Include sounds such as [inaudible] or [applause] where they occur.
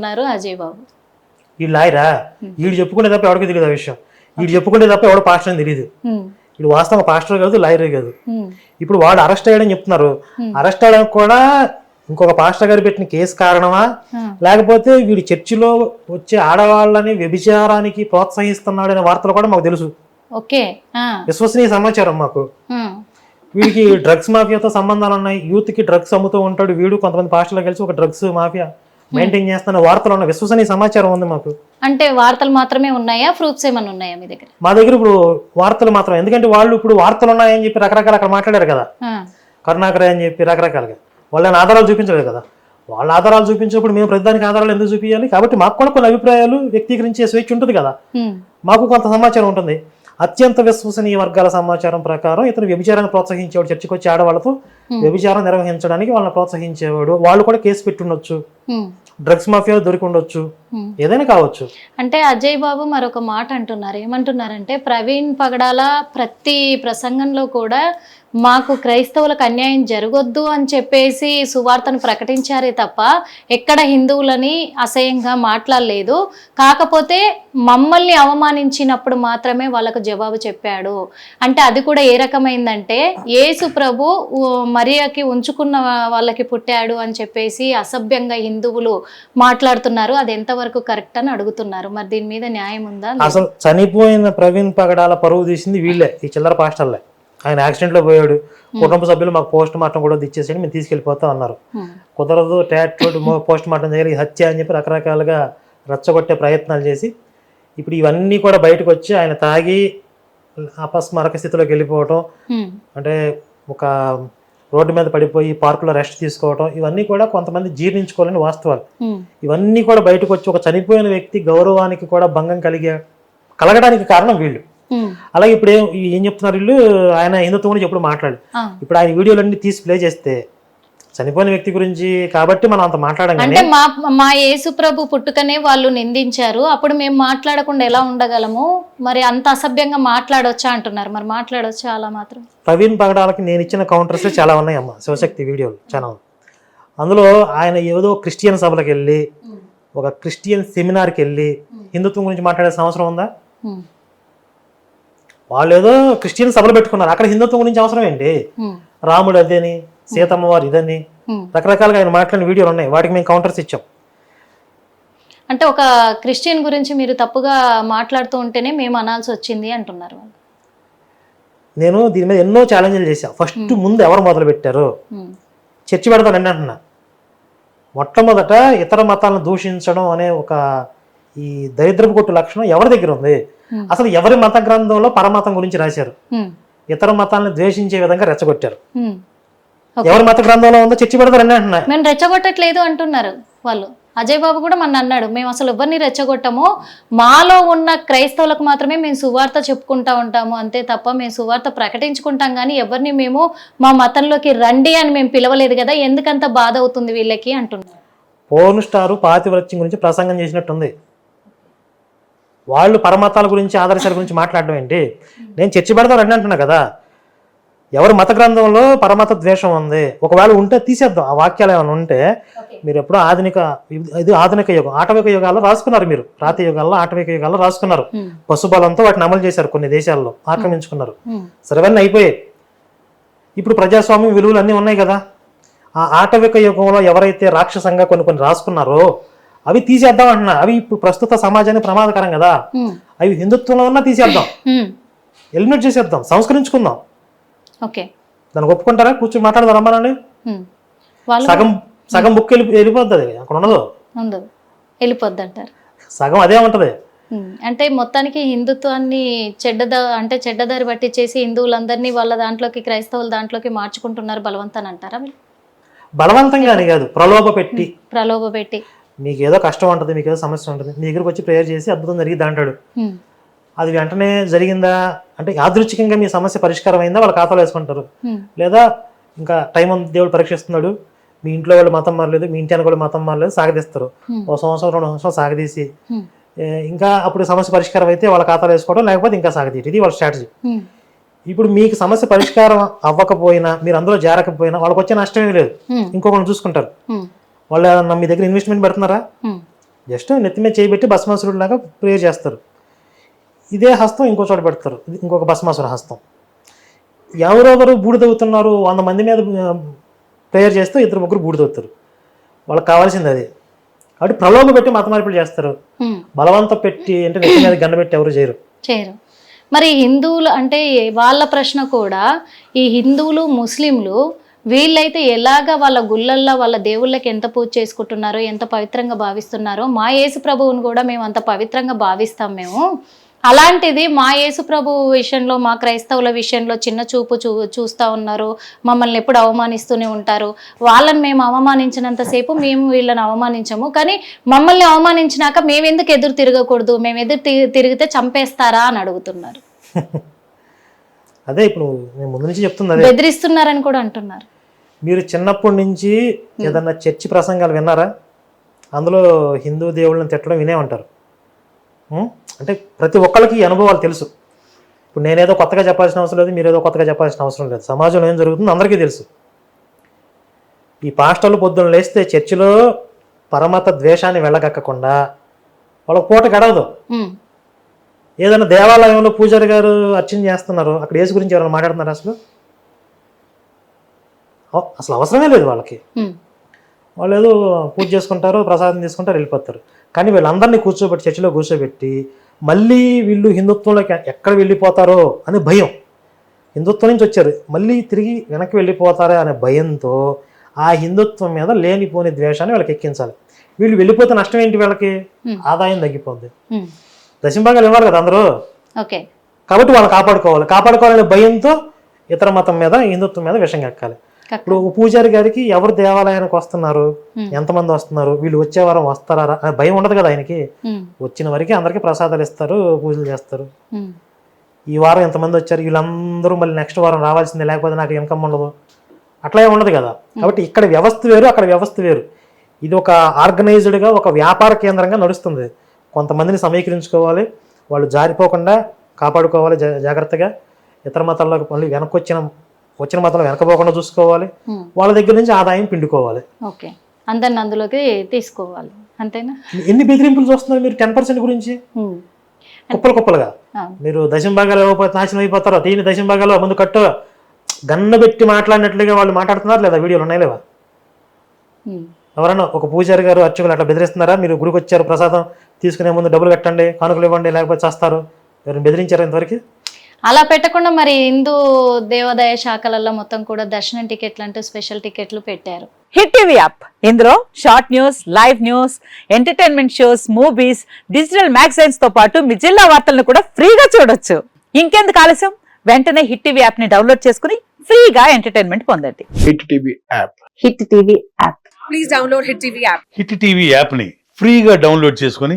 ఉన్నారు అజయ్ బాబు. వీళ్ళు లాయరా? వీడు చెప్పుకుంటే తప్ప ఎవరికి తెలియదు ఆ విషయం. వీడు చెప్పుకుంటే తప్ప ఎవడు పాస్టర్ అని తెలియదు వీడు వాస్తవం పాస్టర్ కాదు లాయరే కాదు. ఇప్పుడు వాడు అరెస్ట్ అయ్యాడని చెప్తున్నారు. అరెస్ట్ అయ్యడానికి కూడా ఇంకొక పాస్టర్ గారు పెట్టిన కేసు కారణమా? లేకపోతే వీడు చర్చిలో వచ్చే ఆడవాళ్ళని వ్యభిచారానికి ప్రోత్సహిస్తున్నాడనే వార్తలు కూడా మాకు తెలుసు. ఓకే. విశ్వసనీయ సమాచారం మాకు. వీడికి డ్రగ్స్ మాఫియాతో సంబంధాలు ఉన్నాయి. యూత్కి డ్రగ్స్ అమ్ముతూ ఉంటాడు వీడు. కొంతమంది పాస్టర్లు కలిసి ఒక డ్రగ్స్ మాఫియా మెయింటైన్ చేస్తున్న వార్తలు ఉన్నాయి విశ్వసనీయ సమాచారం ఉంది మాకు. అంటే వార్తలు మాత్రమే ఉన్నాయా? ప్రూఫ్స్ ఏమైనా ఉన్నాయా మీ దగ్గర? మా దగ్గర ఇప్పుడు వార్తలు మాత్రం ఎందుకంటే వాళ్ళు ఇప్పుడు వార్తలు ఉన్నాయని చెప్పి రకరకాల అక్కడ మాట్లాడారు కదా. కరుణాకర్ అని చెప్పి రకరకాలుగా. వాళ్ళని ఆధారాలు చూపించలేదు కదా. వాళ్ళ ఆధారాలు చూపించినప్పుడు మేము ప్రతిదానికి ఆధారాలు ఎందుకు చూపించాలి? కాబట్టి మాకు కూడా కొన్ని అభిప్రాయాలు వ్యక్తీకరించే స్వేచ్ఛ ఉంటుంది కదా. మాకు కొంత సమాచారం ఉంటుంది. అత్యంత విశ్వసనీయ వర్గాల సమాచారం ప్రకారం ఇతను వ్యభిచారాన్ని ప్రోత్సహించేవాడు చర్చకు వచ్చి ఆడవాళ్ళతో వ్యభిచారం నిర్వహించడానికి వాళ్ళని ప్రోత్సహించేవాడు. వాళ్ళు కూడా కేసు పెట్టుండొచ్చు. డ్రగ్స్ మాఫియా దొరికి ఉండొచ్చు. ఏదైనా కావచ్చు. అంటే అజయ్ బాబు మరొక మాట అంటున్నారు. ఏమంటున్నారంటే ప్రవీణ్ పగడాల ప్రతి ప్రసంగంలో కూడా మాకు క్రైస్తవులకు అన్యాయం జరగొద్దు అని చెప్పేసి సువార్తను ప్రకటించారే తప్ప ఎక్కడ హిందువులని అసహ్యంగా మాట్లాడలేదు. కాకపోతే మమ్మల్ని అవమానించినప్పుడు మాత్రమే వాళ్ళకు జవాబు చెప్పాడు. అంటే అది కూడా ఏ రకమైందంటే యేసు ప్రభు మరియకి ఉంచుకున్న వాళ్ళకి పుట్టాడు అని చెప్పేసి అసభ్యంగా హిందువులు మాట్లాడుతున్నారు. అది ఎంతవరకు కరెక్ట్ అని అడుగుతున్నారు. మరి దీని మీద న్యాయం ఉందా? అసలు చనిపోయిన ప్రవీణ్ పగడాల పరువు తీసింది వీళ్ళే ఈ చిల్లర పాస్టర్లే. ఆయన యాక్సిడెంట్లో పోయాడు కుటుంబ సభ్యులు మాకు పోస్ట్ మార్టం కూడా ఇచ్చేసేయండి మేము తీసుకెళ్ళిపోతా అన్నారు. కుదరదు ట్యాట్ పోస్ట్ మార్టం చేయాలి హత్య అని చెప్పి రకరకాలుగా రెచ్చగొట్టే ప్రయత్నాలు చేసి ఇప్పుడు ఇవన్నీ కూడా బయటకు వచ్చి ఆయన తాగి అపస్మారక స్థితిలోకి వెళ్ళిపోవటం. అంటే ఒక రోడ్డు మీద పడిపోయి పార్కులో రెస్ట్ తీసుకోవటం ఇవన్నీ కూడా కొంతమంది జీర్ణించుకోలేని వాస్తవాలు. ఇవన్నీ కూడా బయటకు వచ్చి ఒక చనిపోయిన వ్యక్తి గౌరవానికి కూడా భంగం కలిగే కలగడానికి కారణం వీళ్ళు. అలాగే ఇప్పుడు ఏం ఏం చెప్తున్నారు వీళ్ళు? ఆయన హిందుత్వం గురించి ఎప్పుడు మాట్లాడు. ఇప్పుడు ఆయన వీడియోలన్నీ తీసి ప్లే చేస్తే చనిపోయిన వ్యక్తి గురించి కాబట్టి మనం అంత మాట్లాడం కానీ అంటే మా మా యేసు ప్రభు పుట్టుకనే వాళ్ళు నిందించారు. అప్పుడు మేము మాట్లాడకుండా ఎలా ఉండగలము? మరి అంత అసభ్యంగా మాట్లాడొచ్చా అంటున్నారు. మరి మాట్లాడొచ్చా అలా మాత్రం? ప్రవీణ్ పగడాలకి నేను ఇచ్చిన కౌంటర్స్ చాలా ఉన్నాయి అమ్మ. శివశక్తి వీడియోలు చాలా ఉన్నాయి. అందులో ఆయన ఏదో క్రిస్టియన్ సభలకు వెళ్ళి ఒక క్రిస్టియన్ సెమినార్కి వెళ్ళి హిందుత్వం గురించి మాట్లాడాల్సిన అవసరం ఉందా. వాళ్ళు ఏదో క్రిస్టియన్ సభలు పెట్టుకున్నారు. అక్కడ హిందుత్వం గురించి అవసరం ఏంటి. రాముడు అదేని సీతమ్మ వారు ఇదని. రకరకాలుగా ఆయన మాట్లాడిన వీడియోలు ఉన్నాయి. వాటికి మేము కౌంటర్స్ ఇచ్చాం. అంటే ఒక క్రిస్టియన్ గురించి మీరు తప్పుగా మాట్లాడుతూ ఉంటేనే మేము అనాల్సి వచ్చింది అంటున్నారు నేను దీని మీద ఎన్నో ఛాలెంజ్లు చేశాను ఫస్ట్ ముందు ఎవరు మొదలు పెట్టారు. చర్చి పెడతానండి అంటున్నా. మొట్టమొదట ఇతర మతాలను దూషించడం అనే ఒక ఈ దరిద్రపు కొట్టు లక్షణం ఎవరి దగ్గర ఉంది. అసలు ఎవరి మత గ్రంథంలో పరమతం గురించి రాశారు? హ్మ్. ఇతర మతాలను ద్వేషించే విధంగా రెచ్చగొట్టారు. హ్మ్. ఎవరి మత గ్రంథంలో ఉందో చర్చి పెడతారండి అంటున్నా మేము రెచ్చగొట్టట్లేదు అంటున్నారు వాళ్ళు. అజయ్ బాబు కూడా మన అన్నాడు మేము అసలు ఎవరిని రెచ్చగొట్టము? మాలో ఉన్న క్రైస్తవులకు మాత్రమే మేము సువార్త చెప్పుకుంటా ఉంటాము. అంతే తప్ప మేము సువార్త ప్రకటించుకుంటాం కానీ ఎవరిని మేము మా మతంలోకి రండి అని మేము పిలవలేదు కదా ఎందుకంత బాధ అవుతుంది వీళ్ళకి? అంటున్నారు. పోర్న్ స్టారు పాతివ్రత్యం గురించి ప్రసంగం చేసినట్టుంది. వాళ్ళు పరమతాల గురించి ఆదర్శాల గురించి మాట్లాడడం ఏంటి? నేను చర్చి పెడతానండి అంటున్నా కదా. ఎవరి మత గ్రంథంలో పరమత ద్వేషం ఉంది? ఒకవేళ ఉంటే తీసేద్దాం. ఆ వాక్యాలు ఏమైనా ఉంటే మీరు ఎప్పుడో ఆధునిక ఇది ఆధునిక యుగం ఆటవిక యుగాల్లో రాసుకున్నారు మీరు. రాతి యుగాల్లో ఆటవిక యుగాల్లో రాసుకున్నారు. పశుబలంతో వాటిని అమలు చేశారు కొన్ని దేశాల్లో ఆక్రమించుకున్నారు. సర్వన్నీ అయిపోయాయి. ఇప్పుడు ప్రజాస్వామ్యం విలువలు అన్నీ ఉన్నాయి కదా. ఆ ఆటవిక యుగంలో ఎవరైతే రాక్షసంగా కొన్ని కొన్ని రాసుకున్నారో అవి తీసేద్దాం అంటున్నా. అవి ఇప్పుడు ప్రస్తుత సమాజానికి ప్రమాదకరం కదా. అవి హిందుత్వంలో ఉన్నా తీసేద్దాం. ఎలిమినేట్ చేసేద్దాం. సంస్కరించుకుందాం. ఓకే. దానికి ఒప్పుకుంటారా? కూర్చొని మాట్లాడదాం. వాళ్ళు సగం సగం బుక్ వెళ్ళి వెళ్ళిపోతుంది అక్కడ ఉండదు. ఉండదు. వెళ్ళిపోద్ది అంటారు. సగం అదే ఉంటది. అంటే మొత్తానికి హిందుత్వాన్ని చెడ్డద అంటే చెడ్డదారి పట్టించేసి హిందువులందరినీ వాళ్ళ దాంట్లోకి క్రైస్తవుల దాంట్లోకి మార్చుకుంటున్నారు బలవంతాన్ని అంటారా బలవంతంగానే కాదు. ప్రలోభ పెట్టి. ప్రలోభ పెట్టి. మీకు ఏదో కష్టం ఉంటుంది మీకు ఏదో సమస్య ఉంటుంది మీ దగ్గరికి వచ్చి ప్రేయర్ చేసి అద్భుతం జరిగింది అంటాడు. అది వెంటనే జరిగిందా? అంటే యాదృచ్ఛికంగా మీ సమస్య పరిష్కారం అయిందా వాళ్ళ ఖాతాలో వేసుకుంటారు. లేదా ఇంకా టైం ఉంది దేవుడు పరీక్షిస్తున్నాడు మీ ఇంట్లో వాళ్ళు మతం మారలేదు మీ ఇంటి వాళ్ళు మతం మారలేదు సాగదీస్తారు. ఓ సంవత్సరం రెండు సంవత్సరాలు సాగదీసి ఇంకా అప్పుడు సమస్య పరిష్కారం అయితే వాళ్ళ ఖాతాలో వేసుకోవడం లేకపోతే ఇంకా సాగదీయటం. ఇది వాళ్ళ స్ట్రాటజీ ఇప్పుడు మీకు సమస్య పరిష్కారం అవ్వకపోయినా మీరు అందులో జారకపోయినా వాళ్ళకి వచ్చే నష్టమే లేదు. ఉమ్, ఇంకొకరిని చూసుకుంటారు. వాళ్ళు ఏమన్నా మీ దగ్గర ఇన్వెస్ట్మెంట్ పెడుతున్నారా? జస్ట్ నెత్తి మీద చేయబెట్టి భస్మాసురుడు లాగా ప్రేయర్ చేస్తారు. ఇదే హస్తం ఇంకో చోట పెడతారు. ఇది ఇంకొక భస్మాసుర హస్తం. ఎవరెవరు బూడిదవుతున్నారు వంద మంది మీద ప్రేయర్ చేస్తే ఇద్దరు ముగ్గురు బూడిదవుతారు. వాళ్ళకి కావాల్సింది అది. కాబట్టి ప్రలోభ పెట్టి మత మార్పులు చేస్తారు. బలవంత పెట్టి అంటే నెత్తి మీద గండ పెట్టి ఎవరు చేయరు. చేయరు. మరి హిందువులు అంటే వాళ్ళ ప్రశ్న కూడా ఈ హిందువులు ముస్లింలు వీళ్ళైతే ఎలాగ వాళ్ళ గుళ్ళల్లో వాళ్ళ దేవుళ్ళకి ఎంత పూజ చేసుకుంటున్నారో ఎంత పవిత్రంగా భావిస్తున్నారో మా యేసు ప్రభువుని కూడా మేము అంత పవిత్రంగా భావిస్తాం మేము. అలాంటిది మా యేసు ప్రభు విషయంలో మా క్రైస్తవుల విషయంలో చిన్న చూపు చూ చూస్తూ ఉన్నారు. మమ్మల్ని ఎప్పుడు అవమానిస్తూనే ఉంటారు. వాళ్ళని మేము అవమానించినంతసేపు మేము వీళ్ళని అవమానించము. కానీ మమ్మల్ని అవమానించినాక మేము ఎందుకు ఎదురు తిరగకూడదు? మేము ఎదురు తి- తిరిగితే చంపేస్తారా అని అడుగుతున్నారు. [laughs] అదే ఇప్పుడు నేను ముందు నుంచి చెప్తుంది అదే. బెదిరిస్తున్నారని కూడా అంటున్నారు. మీరు చిన్నప్పటి నుంచి ఏదన్నా చర్చి ప్రసంగాలు విన్నారా? అందులో హిందూ దేవుళ్ళని తిట్టడం వినే ఉంటారు? అంటే ప్రతి ఒక్కరికి ఈ అనుభవాలు తెలుసు. ఇప్పుడు నేనేదో కొత్తగా చెప్పాల్సిన అవసరం లేదు మీరేదో కొత్తగా చెప్పాల్సిన అవసరం లేదు. సమాజంలో ఏం జరుగుతుందో అందరికీ తెలుసు. ఈ పాస్టర్లు పొద్దున్న లేస్తే చర్చిలో పరమత ద్వేషాన్ని వెళ్ళగక్కకుండా వాళ్ళకి పూట గడవదు. ఏదైనా దేవాలయంలో పూజారి గారు అర్చన చేస్తున్నారు అక్కడ యేసు గురించి ఎవరైనా మాట్లాడుతున్నారు అసలు? అసలు అవసరమే లేదు వాళ్ళకి. వాళ్ళు ఏదో పూజ చేసుకుంటారు ప్రసాదం తీసుకుంటారు వెళ్ళిపోతారు. కానీ వీళ్ళందరినీ కూర్చోబెట్టి చర్చిలో కూర్చోబెట్టి మళ్ళీ వీళ్ళు హిందుత్వంలోకి ఎక్కడ వెళ్ళిపోతారో అనే భయం. హిందుత్వం నుంచి వచ్చారు. మళ్ళీ తిరిగి వెనక్కి వెళ్ళిపోతారా అనే భయంతో ఆ హిందుత్వం మీద లేనిపోని ద్వేషాన్ని వాళ్ళకి ఎక్కించాలి. వీళ్ళు వెళ్ళిపోతే నష్టం ఏంటి వీళ్ళకి. ఆదాయం తగ్గిపోద్ది. దశంభాగాలు ఇవ్వాలి కదా అందరూ? ఓకే. కాబట్టి వాళ్ళు కాపాడుకోవాలి. కాపాడుకోవాలనే భయంతో ఇతర మతం మీద హిందుత్వం మీద విషం ఎక్కాలి. ఇప్పుడు పూజారి గారికి ఎవరు దేవాలయానికి వస్తున్నారు. ఎంతమంది వస్తున్నారు? వీళ్ళు వచ్చే వారం వస్తారా? భయం ఉండదు కదా ఆయనకి. వచ్చిన వరకు అందరికీ ప్రసాదాలు ఇస్తారు పూజలు చేస్తారు. ఈ వారం ఎంతమంది వచ్చారు? వీళ్ళందరూ మళ్ళీ నెక్స్ట్ వారం రావాల్సిందే లేకపోతే నాకు ఇన్కమ్ ఉండదు. అట్లా ఉండదు కదా. కాబట్టి ఇక్కడ వ్యవస్థ వేరు అక్కడ వ్యవస్థ వేరు. ఇది ఒక ఆర్గనైజ్డ్గా ఒక వ్యాపార కేంద్రంగా నడుస్తుంది. కొంతమందిని సమీకరించుకోవాలి వాళ్ళు జారిపోకుండా కాపాడుకోవాలి జాగ్రత్తగా. ఇతర మతాల్లోకి మళ్ళీ వెనక్కి వచ్చిన వచ్చిన మతాలు వెనకపోకుండా చూసుకోవాలి. వాళ్ళ దగ్గర నుంచి ఆదాయం పిండుకోవాలి. ఓకే. అందరిని అందులోకి తీసుకోవాలి. అంతేనా? ఎన్ని బెదిరింపులు చూస్తున్నారు మీరు టెన్ పర్సెంట్ గురించి? కుప్పలు కుప్పలుగా. మీరు దశం భాగాలు నాశనం అయిపోతారో తీని దశం భాగాలు ముందు కట్టు. గన్న పెట్టి మాట్లాడినట్లుగా వాళ్ళు మాట్లాడుతున్నారు లేదా వీడియోలు ఉన్నాయి లేవా? ఎవరన్నా ఒక పూజారి గారు అర్చకులు అట్లా బెదిరిస్తున్నారా? మీరు గుడికి వచ్చారు ప్రసాదం తీసుకునే ముందు డబ్బులు కట్టండి కానుకలు ఇవ్వండి లేకపోతే చేస్తారు. ఎవరైనా బెదిరించారా ఇంతవరకు? అలా పెట్టకుండా మరి హిందూ దేవాదాయ శాఖలలో మొత్తం కూడా దర్శనం టికెట్లు అంటూ స్పెషల్ టికెట్లు పెట్టారు. Hit TV app. ఇందులో short news live news entertainment shows movies digital మ్యాగజైన్స్తో పాటు మీ జిల్లా వార్తలను కూడా ఫ్రీగా చూడొచ్చు. ఇంకెందుకు ఆలస్యం? వెంటనే హిట్ టీవీ యాప్ని డౌన్లోడ్ చేసుకుని ఫ్రీగా ఎంటర్టైన్మెంట్ పొందండి. Hit TV app. Hit TV app. Please download Hit TV app. Hit TV యాప్ని ఫ్రీగా డౌన్లోడ్ చేసుకొని